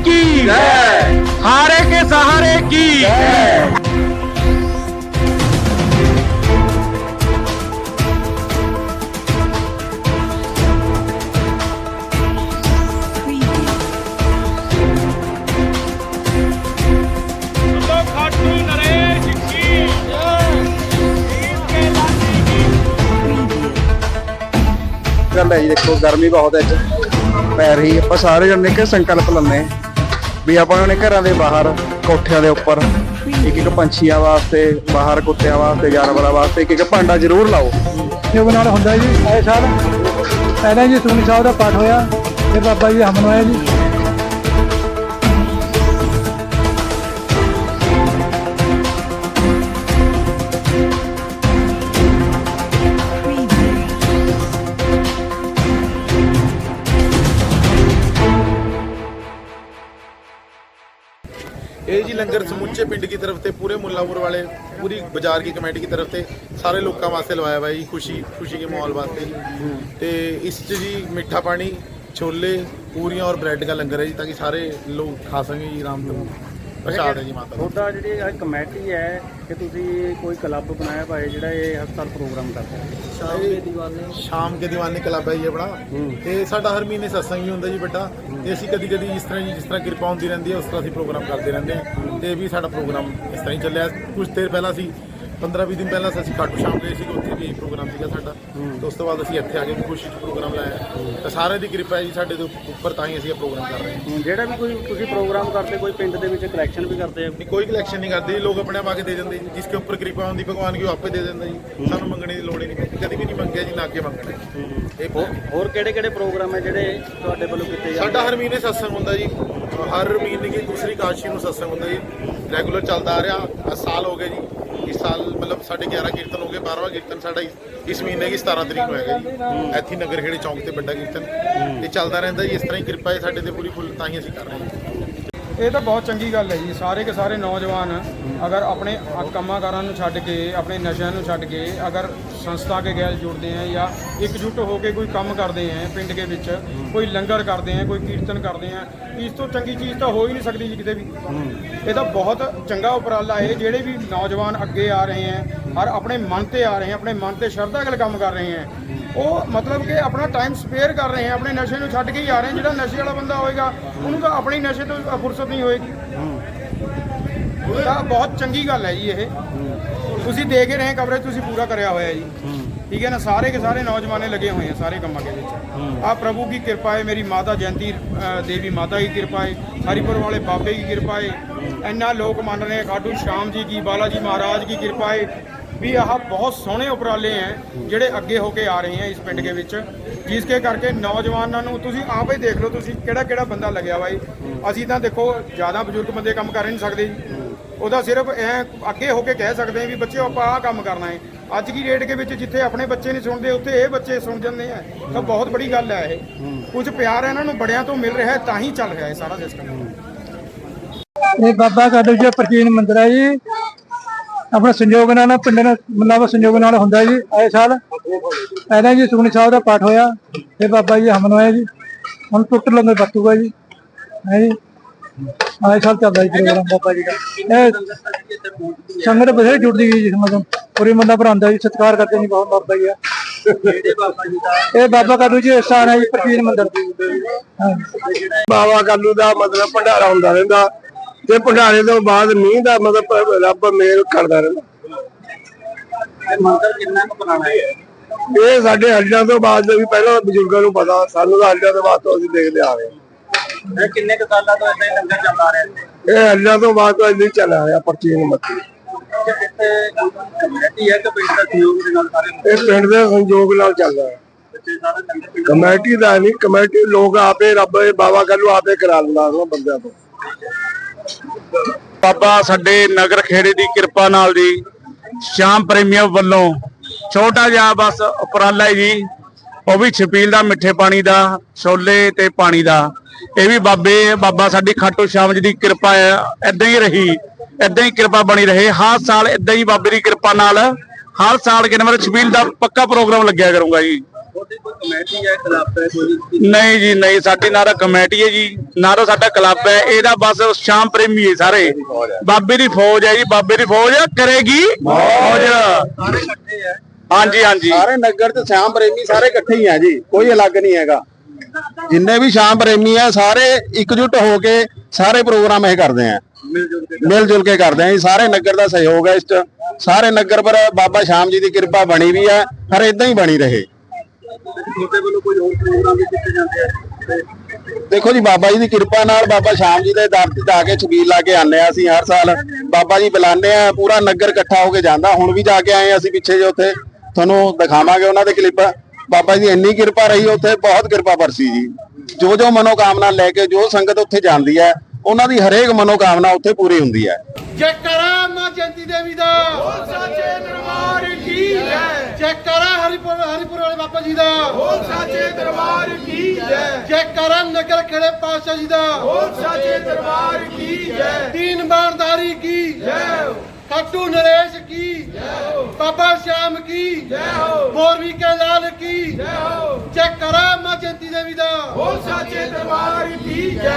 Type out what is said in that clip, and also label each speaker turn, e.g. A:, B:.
A: की हारे के सहारे की खाटू नरेश की
B: ਗੱਲ ਹੈ ਜੀ ਦੇਖੋ ਗਰਮੀ ਬਹੁਤ ਹੈ ਅੱਜ ਪੈ ਰਹੀ ਹੈ। ਆਪਾਂ ਸਾਰੇ ਜਣੇ ਕਿ ਸੰਕਲਪ ਲੰਨੇ ਵੀ ਆਪਾਂ ਨੇ ਘਰਾਂ ਦੇ ਬਾਹਰ ਕੋਠਿਆਂ ਦੇ ਉੱਪਰ ਇੱਕ ਇੱਕ ਪੰਛੀਆਂ ਵਾਸਤੇ, ਬਾਹਰ ਕੁੱਤਿਆਂ ਵਾਸਤੇ, ਜਾਨਵਰਾਂ ਵਾਸਤੇ ਇੱਕ ਇੱਕ ਭਾਂਡਾ ਜ਼ਰੂਰ ਲਾਓ।
C: ਯੋਗ ਨਾਲ ਹੁੰਦਾ ਜੀ, ਆਏ ਸਾਲ। ਪਹਿਲਾਂ ਜੀ ਸੁਖਨੀ ਸਾਹਿਬ ਦਾ ਪਾਠ ਹੋਇਆ ਤੇ ਬਾਬਾ ਜੀ ਹਮਨ ਹੋਇਆ ਜੀ।
D: ਇਹ जी लंगर समूचे पिंड की तरफ से पूरे मुल्लापुर वाले पूरी बाजार की कमेटी की तरफ से सारे लोगों वास्ते लवाया हुआ है जी खुशी खुशी के माहौल वास्ते जी तो इस च जी मीठा पानी छोले पूरियां और ब्रेड का लंगर है जी ताकि सारे लोग खा सकें जी आराम से ਪ੍ਰਸ਼ਾਦ ਹੈ ਜੀ ਮਾਤਾ ਦਾ
E: ਤੁਹਾਡਾ ਜਿਹੜੀ ਇਹ ਕਮੇਟੀ ਹੈ ਕਿ ਤੁਸੀਂ ਕੋਈ ਕਲੱਬ ਬਣਾਇਆ ਭਾਈ ਜਿਹੜਾ ਇਹ ਹਰ ਸਾਲ ਪ੍ਰੋਗਰਾਮ ਕਰਦਾ ਹੈ?
D: ਸ਼ਾਮ ਕੇ ਦੀਵਾਨੇ ਸ਼ਾਮ ਕੇ ਦੀਵਾਨੇ ਕਲੱਬ ਹੈ ਜੀ ਆਪਣਾ। ਤੇ ਸਾਡਾ ਹਰ ਮਹੀਨੇ ਸਤਸੰਗ ਵੀ ਹੁੰਦਾ ਜੀ ਵੱਡਾ ਤੇ ਅਸੀਂ ਕਦੀ ਕਦੀ ਇਸ ਤਰ੍ਹਾਂ ਜੀ ਜਿਸ ਤਰ੍ਹਾਂ ਕਿਰਪਾ ਹੁੰਦੀ ਰਹਿੰਦੀ ਹੈ ਉਸ ਤਰ੍ਹਾਂ ਅਸੀਂ ਪ੍ਰੋਗਰਾਮ ਕਰਦੇ ਰਹਿੰਦੇ ਹਾਂ। ਤੇ ਇਹ ਵੀ ਸਾਡਾ ਪ੍ਰੋਗਰਾਮ ਇਸ ਤਰ੍ਹਾਂ ਹੀ ਚੱਲਿਆ। ਕੁਝ ਦੇਰ ਪਹਿਲਾਂ ਅਸੀਂ 15-20 ਦਿਨ ਪਹਿਲਾਂ ਅਸੀਂ ਖਾਟੂ ਸ਼ਾਮ ਗਏ ਸੀ ਉੱਥੇ ਵੀ ਪ੍ਰੋਗਰਾਮ ਸੀਗਾ ਸਾਡਾ। ਤੇ ਉਸ ਤੋਂ ਬਾਅਦ ਅਸੀਂ ਇੱਥੇ ਆ ਕੇ ਖੁਸ਼ੀ 'ਚ ਪ੍ਰੋਗਰਾਮ ਲਾਇਆ। ਤਾਂ ਸਾਰਿਆਂ ਦੀ ਕਿਰਪਾ ਹੈ ਜੀ ਸਾਡੇ ਦੇ ਉੱਪਰ ਤਾਂ ਹੀ ਅਸੀਂ ਇਹ ਪ੍ਰੋਗਰਾਮ ਕਰ ਰਹੇ ਹਾਂ।
E: ਜਿਹੜਾ ਵੀ ਕੋਈ ਤੁਸੀਂ ਪ੍ਰੋਗਰਾਮ ਕਰਦੇ ਕੋਈ ਪਿੰਡ ਦੇ ਵਿੱਚ ਕਲੈਕਸ਼ਨ ਵੀ ਕਰਦੇ ਆ?
D: ਨਹੀਂ ਕੋਈ ਕਲੈਕਸ਼ਨ ਨਹੀਂ ਕਰਦੇ ਜੀ ਲੋਕ ਆਪਣੇ ਆਪ ਆ ਕੇ ਦੇ ਦਿੰਦੇ ਜੀ। ਜਿਸ ਕੇ ਉੱਪਰ ਕਿਰਪਾ ਹੁੰਦੀ ਭਗਵਾਨ ਕੀ ਉਹ ਆਪੇ ਦੇ ਦਿੰਦਾ ਜੀ? ਸਾਨੂੰ ਮੰਗਣੇ ਦੀ ਲੋੜ ਹੀ ਨਹੀਂ ਕਦੀ ਵੀ ਨਹੀਂ ਮੰਗਿਆ ਜੀ ਨਾ ਅੱਗੇ ਮੰਗਣਾ। ਇਹ
E: ਹੋਰ ਕਿਹੜੇ ਕਿਹੜੇ ਪ੍ਰੋਗਰਾਮ ਹੈ ਜਿਹੜੇ ਤੁਹਾਡੇ ਵੱਲੋਂ ਕੀਤੇ ਜਾਂਦੇ
D: ਸਾਡਾ ਹਰ ਮਹੀਨੇ ਸਤਸੰਗ ਹੁੰਦਾ ਜੀ। ਹਰ ਮਹੀਨੇ ਦੀ ਦੂਸਰੀ ਕਾਸ਼ੀ ਨੂੰ ਸਤਸੰਗ ਹੁੰਦਾ ਜੀ। ਰੈਗੂਲਰ ਚੱਲਦਾ ਆ ਰਿਹਾ ਸਾਲ ਹੋ ਗਏ ਜੀ। ਇਸ ਸਾਲ ਮਤਲਬ ਸਾਡੇ 11 ਕੀਰਤਨ ਹੋ ਗਏ 12ਵਾਂ ਕੀਰਤਨ ਸਾਡਾ ਇਸ- ਇਸ ਮਹੀਨੇ ਦੀ 17 ਤਰੀਕ ਨੂੰ ਹੈਗਾ ਜੀ। ਇੱਥੇ ਨਗਰ ਖੇੜੇ ਚੌਂਕ ਤੇ ਵੱਡਾ ਕੀਰਤਨ। ਇਹ ਚੱਲਦਾ ਰਹਿੰਦਾ ਜੀ ਇਸ ਤਰ੍ਹਾਂ ਹੀ ਕਿਰਪਾ ਹੈ ਸਾਡੇ ਤੇ ਪੂਰੀ ਫੁੱਲ ਤਾਂ ਹੀ ਅਸੀਂ ਕਰ ਰਹੇ ਹਾਂ।
C: ਇਹ ਤਾਂ ਬਹੁਤ ਚੰਗੀ ਗੱਲ ਹੈ ਜੀ। ਸਾਰੇ ਕੇ ਸਾਰੇ ਨੌਜਵਾਨ ਅਗਰ ਆਪਣੇ ਆ ਕੰਮਾਂ ਕਾਰਾਂ ਨੂੰ ਛੱਡ ਕੇ, ਆਪਣੇ ਨਸ਼ਿਆਂ ਨੂੰ ਛੱਡ ਕੇ ਅਗਰ ਸੰਸਥਾ ਕੇ ਗੈਲ ਜੁੜਦੇ ਹੈ ਜਾਂ ਇਕਜੁੱਟ ਹੋ ਕੇ ਕੋਈ ਕੰਮ ਕਰਦੇ ਹੈ ਪਿੰਡ ਦੇ ਵਿੱਚ, ਕੋਈ ਲੰਗਰ ਕਰਦੇ ਹੈ, ਕੋਈ ਕੀਰਤਨ ਕਰਦੇ ਹੈ, ਇਸ ਤੋਂ ਚੰਗੀ ਚੀਜ਼ ਤਾਂ ਹੋ ਹੀ ਨਹੀਂ ਸਕਦੀ ਜੀ ਕਿਤੇ ਵੀ। ਇਹ ਤਾਂ ਬਹੁਤ ਚੰਗਾ ਉਪਰਾਲਾ ਹੈ। ਜਿਹੜੇ ਵੀ ਨੌਜਵਾਨ ਅੱਗੇ ਆ ਰਹੇ ਹੈ, ਹਰ ਆਪਣੇ ਮਨ ਤੇ ਆ ਰਹੇ ਹੈ, ਆਪਣੇ ਮਨ ਤੇ ਸ਼ਰਧਾ ਨਾਲ ਕੰਮ ਕਰ ਰਹੇ ਹੈ ਉਹ ਮਤਲਬ ਕਿ ਆਪਣਾ ਟਾਈਮ ਸਪੇਅਰ ਕਰ ਰਹੇ ਆ ਆਪਣੇ ਨਸ਼ੇ ਨੂੰ ਛੱਡ ਕੇ ਹੀ ਆ ਰਹੇ ਜਿਹੜਾ ਨਸ਼ੇ ਵਾਲਾ ਬੰਦਾ ਹੋਏਗਾ ਉਹਨੂੰ ਤਾਂ ਆਪਣੀ ਨਸ਼ੇ ਤੋਂ ਫੁਰਸਤ ਨਹੀਂ ਹੋਏਗੀ। ਤਾਂ ਬਹੁਤ ਚੰਗੀ ਗੱਲ ਹੈ ਜੀ ਇਹ। ਤੁਸੀਂ ਦੇਖ ਹੀ ਰਹੇ ਕਵਰੇਜ ਤੁਸੀਂ ਪੂਰਾ ਕਰਿਆ ਹੋਇਆ ਜੀ। ਠੀਕ ਹੈ ਨਾ? ਸਾਰੇ ਕੇ ਸਾਰੇ ਨੌਜਵਾਨੇ ਲੱਗੇ ਹੋਏ ਆ ਸਾਰੇ ਕੰਮਾਂ ਦੇ ਵਿੱਚ। ਆ ਪ੍ਰਭੂ ਦੀ ਕਿਰਪਾ ਹੈ ਮੇਰੀ ਮਾਤਾ ਜੈਨਤੀ ਦੇਵੀ ਮਾਤਾ ਦੀ ਕਿਰਪਾ ਹੈ ਹਰੀਪੁਰ ਵਾਲੇ ਬਾਬੇ ਦੀ ਕਿਰਪਾ ਹੈ। ਇੰਨਾ ਲੋਕ ਮੰਨ ਰਹੇ ਖਾਡੂ ਸ਼ਾਮ ਜੀ ਕੀ ਬਾਲਾ ਜੀ ਮਹਾਰਾਜ ਦੀ ਕਿਰਪਾ ਹੈ। ਵੀ ਆਹ ਬਹੁਤ ਸੋਹਣੇ ਉਪਰਾਲੇ ਹੈ ਜਿਹੜੇ ਅੱਗੇ ਹੋ ਕੇ ਆ ਰਹੇ ਹੈ ਇਸ ਪਿੰਡ ਦੇ ਵਿੱਚ। ਜਿਸ ਕੇ ਕਰਕੇ ਨੌਜਵਾਨਾਂ ਨੂੰ ਤੁਸੀਂ ਆਪੇ ਦੇਖ ਲਓ, ਤੁਸੀਂ ਕਿਹੜਾ ਕਿਹੜਾ ਬੰਦਾ ਲੱਗਿਆ ਵਾ ਜੀ ਅਸੀਂ ਤਾਂ ਦੇਖੋ, ਜ਼ਿਆਦਾ ਬਜ਼ੁਰਗ ਬੰਦੇ ਕੰਮ ਕਰ ਹੀ ਨਹੀਂ ਸਕਦੇ ਜੀ। ਉਹਦਾ ਸਿਰਫ ਐ ਅੱਗੇ ਹੋ ਕੇ ਕਹਿ ਸਕਦੇ ਆ ਵੀ ਬੱਚਿਓ, ਆਪਾਂ ਆਹ ਕੰਮ ਕਰਨਾ ਹੈ ਅੱਜ ਦੀ ਡੇਟ ਦੇ ਵਿੱਚ ਜਿੱਥੇ ਆਪਣੇ ਬੱਚੇ ਨਹੀਂ ਸੁਣਦੇ, ਉੱਥੇ ਇਹ ਬੱਚੇ ਸੁਣ ਜਾਂਦੇ ਆ ਤਾਂ ਬਹੁਤ ਬੜੀ ਗੱਲ ਹੈ ਇਹ। ਕੁਝ ਪਿਆਰ ਇਹਨਾਂ ਨੂੰ ਬੜਿਆਂ ਤੋਂ ਮਿਲ ਰਿਹਾ ਤਾਂ ਹੀ ਚੱਲ ਰਿਹਾ ਹੈ ਸਾਰਾ ਸਿਸਟਮ ਇਹ ਬਾਬਾ ਕਾਦੂ ਜੀ ਪ੍ਰਾਚੀਨ ਮੰਦਿਰ ਹੈ ਜੀ। ਆਪਣਾ ਸੰਯੋਗ ਨਾਲ ਪਿੰਡ ਨਾਲ, ਮਤਲਬ ਸੰਯੋਗ ਨਾਲ ਹੁੰਦਾ ਜੀ, ਆਏ ਸਾਲ। ਪਹਿਲਾਂ ਜੀ ਸੁਖਨੀ ਸਾਹਿਬ ਦਾ ਪਾਠ ਹੋਇਆ, ਫਿਰ ਬਾਬਾ ਜੀ ਹਮਨ ਹੋਇਆ ਜੀ। ਹੁਣ ਟੁੱਟ ਲੰਗਰ ਬਰਤੂਗਾ ਜੀ। ਹੈ ਜੀ? ਆਏ ਸਾਲ ਚੱਲਦਾ ਜੀ ਪ੍ਰੋਗਰਾਮ ਬਾਬਾ ਜੀ ਦਾ। ਇਹ ਸੰਗਤ ਬਥੇਰੀ ਜੁੜਦੀ ਗਈ ਜਿਸ ਮਤਲਬ ਪੂਰੀ ਮੰਦਾ ਭਰਾਂਦਾ ਜੀ, ਸਤਿਕਾਰ ਕਰਦੇ ਨਹੀਂ ਬਹੁਤ ਬਾਬਾ ਜੀ ਆ ਇਹ ਬਾਬਾ ਕਾਲੂ ਜੀ ਇਸ ਸਥਾਨ ਹੈ ਜੀ, ਪ੍ਰਾਚੀਨ ਮੰਦਿਰ।
B: ਬਾਬਾ ਕਾਲੂ ਦਾ ਮਤਲਬ ਭੰਡਾਰਾ ਹੁੰਦਾ ਰਹਿੰਦਾ। ਤੇ ਭੰਡਾਰੇ ਤੋਂ ਬਾਅਦ ਮੀਂਹ ਦਾ ਮਤਲਬ ਰੱਬ ਮੇਲ ਕਰਦਾ ਰਹਿੰਦਾ।
E: ਮੰਦਰ ਕਿੰਨਾ ਕੁ ਪੁਰਾਣਾ ਹੈ?
B: ਇਹ ਸਾਡੇ ਹੱਡਾਂ ਤੋਂ ਬਾਅਦ ਦੇ ਵੀ ਪਹਿਲਾਂ ਬਜ਼ੁਰਗਾਂ ਨੂੰ ਪਤਾ ਸਾਨੂੰ ਤਾਂ ਹੱਡਾਂ ਤੋਂ ਬਾਅਦ ਤੋਂ ਅਸੀਂ ਦੇਖਦੇ ਆ ਰਹੇ
E: ਇਹ ਕਿੰਨੇ ਕੁ ਸਾਲਾਂ ਤੋਂ ਇਦਾਂ ਹੀ ਲੰਗਰ ਚੱਲਦਾ ਆ ਰਿਹਾ? ਹੈ
B: ਇਹ ਹੱਡਾਂ ਤੋਂ ਬਾਅਦ ਤੋਂ ਇੰਨੀ ਚੱਲ ਰਿਹਾ ਪ੍ਰਾਚੀਨ ਮੱਤੀ
E: ਇੱਥੇ ਕਮੇਟੀ ਹੈ ਕਿ ਪਿੰਡ ਦਾ ਸਹਿਯੋਗ ਦੇ ਨਾਲ ਸਾਰੇ
B: ਇਹ ਪਿੰਡ ਦੇ ਸੰਯੋਗ ਨਾਲ ਚੱਲਦਾ ਹੈ
E: ਬੱਚੇ ਸਾਰੇ ਲੰਗਰ ਪਿੰਡ
B: ਕਮੇਟੀ ਦਾ ਨਹੀਂ ਕਮੇਟੀ ਲੋਕ ਆਪੇ ਰੱਬ ਇਹ ਬਾਬਾ ਕਾਲੂ ਆਪੇ ਕਰਾ ਲੈਂਦਾ ਉਹਨਾਂ ਬੰਦਿਆਂ ਤੋਂ।
A: ਬਾਬਾ ਸਾਡੇ ਨਗਰ ਖੇੜੇ ਦੀ ਕਿਰਪਾ ਨਾਲ ਜੀ, ਸ਼ਾਮ ਪ੍ਰੇਮੀਆਂ ਵੱਲੋਂ ਛੋਟਾ ਜਿਹਾ ਬਸ ਉਪਰਾਲਾ ਜੀ, ਉਹ ਵੀ ਛਪੀਲ ਦਾ, ਮਿੱਠੇ ਪਾਣੀ ਦਾ, ਛੋਲੇ ਤੇ ਪਾਣੀ ਦਾ। ਇਹ ਵੀ ਬਾਬੇ, ਬਾਬਾ ਸਾਡੀ ਖਾਟੂ ਸ਼ਾਮ ਜੀ ਦੀ ਕਿਰਪਾ ਹੈ ਇਦਾਂ ਹੀ ਰਹੀ ਇਦਾਂ ਹੀ ਕਿਰਪਾ ਬਣੀ ਰਹੇ। ਹਰ ਸਾਲ ਇਦਾਂ ਹੀ ਬਾਬੇ ਦੀ ਕਿਰਪਾ ਨਾਲ, ਹਰ ਸਾਲ ਕਿੰਨੇ ਵਾਰ ਛਪੀਲ ਦਾ ਪੱਕਾ ਪ੍ਰੋਗਰਾਮ ਲੱਗਿਆ ਕਰੂੰਗਾ ਜੀ।
B: ਤੁਹਾਡੀ ਕੋਈ ਕਮੇਟੀ ਹੈ ਕਲੱਬ ਹੈ ਕੋਈ
A: ਨਹੀਂ ਜੀ ਨਹੀਂ ਸਾਡੀ ਨਾ ਤਾਂ ਕਮੇਟੀ ਹੈ ਜੀ ਨਾ ਤਾਂ ਸਾਡਾ ਕਲੱਬ ਹੈ ਇਹਦਾ ਬਸ ਸ਼ਾਮ ਪ੍ਰੇਮੀ ਹੈ ਸਾਰੇ। ਬਾਬੇ ਦੀ ਫੌਜ ਹੈ ਜੀ ਬਾਬੇ ਦੀ ਫੌਜ ਕਰੇਗੀ ਫੌਜ।
B: ਸਾਰੇ ਇਕੱਠੇ ਹੈ?
A: ਹਾਂਜੀ ਹਾਂਜੀ।
B: ਸਾਰੇ ਨਗਰ ਚ ਸ਼ਾਮ ਪ੍ਰੇਮੀ ਸਾਰੇ ਇਕੱਠੇ ਹੀ ਆ ਜੀ ਕੋਈ ਅਲੱਗ ਨਹੀਂ ਹੈਗਾ। ਜਿੰਨੇ ਵੀ ਸ਼ਾਮ ਪ੍ਰੇਮੀ ਆ ਸਾਰੇ ਇਕਜੁੱਟ ਹੋ ਕੇ ਸਾਰੇ ਪ੍ਰੋਗਰਾਮ ਇਹ ਕਰਦੇ ਆ। ਮਿਲ ਜੁਲ ਕੇ ਕਰਦੇ ਆ। ਜੀ ਸਾਰੇ ਨਗਰ ਦਾ ਸਹਿਯੋਗ ਹੈ ਇਸ ਚ। ਸਾਰੇ ਨਗਰ ਪਰ ਬਾਬਾ ਸ਼ਾਮ ਜੀ ਦੀ ਕਿਰਪਾ ਬਣੀ ਵੀ ਹੈ ਹਰ ਇਦਾਂ ਹੀ ਬਣੀ ਰਹੇ। ਤੁਹਾਡੇ ਵੱਲੋਂ ਕੋਈ ਹੋਰ ਪ੍ਰੋਗਰਾਮ ਵੀ ਕੀਤੇ ਜਾਂਦੇ ਆ? ਦੇਖੋ ਜੀ, ਬਾਬਾ ਜੀ ਦੀ ਕਿਰਪਾ ਨਾਲ ਬਾਬਾ ਸ਼ਾਮ ਜੀ ਦੇ ਦਰ ਤੇ ਜਾ ਕੇ ਛਬੀਲ ਲਾ ਕੇ ਆਨੇ ਆ ਅਸੀਂ ਹਰ ਸਾਲ। ਬਾਬਾ ਜੀ ਬੁਲਾਉਂਦੇ ਆ, ਪੂਰਾ ਨਗਰ ਇਕੱਠਾ ਹੋ ਕੇ ਜਾਂਦਾ। ਹੁਣ ਵੀ ਜਾ ਕੇ ਆਏ ਅਸੀਂ ਪਿੱਛੇ ਜੇ ਉੱਥੇ। ਤੁਹਾਨੂੰ ਦਿਖਾਵਾਂਗੇ ਉਹਨਾਂ ਦੇ ਕਲਿੱਪ। ਬਾਬਾ ਜੀ ਦੀ ਇੰਨੀ ਕਿਰਪਾ ਰਹੀ, ਉੱਥੇ ਬਹੁਤ ਕਿਰਪਾ ਵਰਸੀ ਜੀ। ਜੋ ਜੋ ਮਨੋਕਾਮਨਾ ਲੈ ਕੇ, ਜੋ ਸੰਗਤ ਉੱਥੇ ਜਾਂਦੀ ਹੈ, ਉਹਨਾਂ ਦੀ ਹਰੇਕ ਮਨੋਕਾਮਨਾ ਉੱਥੇ ਪੂਰੀ ਹੁੰਦੀ ਹੈ।
F: ਜੈਕਾਰਾ ਮਾਂ ਜਯੰਤੀ ਦੇਵੀ ਦਾ। ਬੋਲ ਸਾਚੇ ਦਰਬਾਰ ਕੀ ਜੈ। ਜੈਕਾਰਾ ਹਰੀਪੁਰ ਹਰੀਪੁਰ ਵਾਲੇ ਬਾਬਾ ਜੀ ਦਾ। ਬੋਲ ਸਾਚੇ ਦਰਬਾਰ ਕੀ ਜੈ। ਜੈਕਾਰਾ ਨਗਰ ਖੇੜੇ ਪਾਤਸ਼ਾਹ ਜੀ ਦਾ। ਬੋਲ ਸਾਚੇ ਦਰਬਾਰ ਕੀ ਜੈ। ਦੀਨ ਬਾਣਦਾਰੀ ਕੀ। ਜੈ ਖਾਟੂ ਨਰੇਸ਼ ਕੀ। ਜੈ ਬਾਬਾ ਸ਼ਾਮ ਕੀ। ਜੈ ਹੋ। ਮੋਰਵੀ ਕੇ ਲਾਲ ਕੀ। ਜੈ ਹੋ। ਜੈਕਾਰਾ ਮਾਂ ਜਯੰਤੀ ਦੇਵੀ ਦਾ। ਬੋਲ ਸਾਚੇ ਦਰਬਾਰ ਕੀ ਜੈ।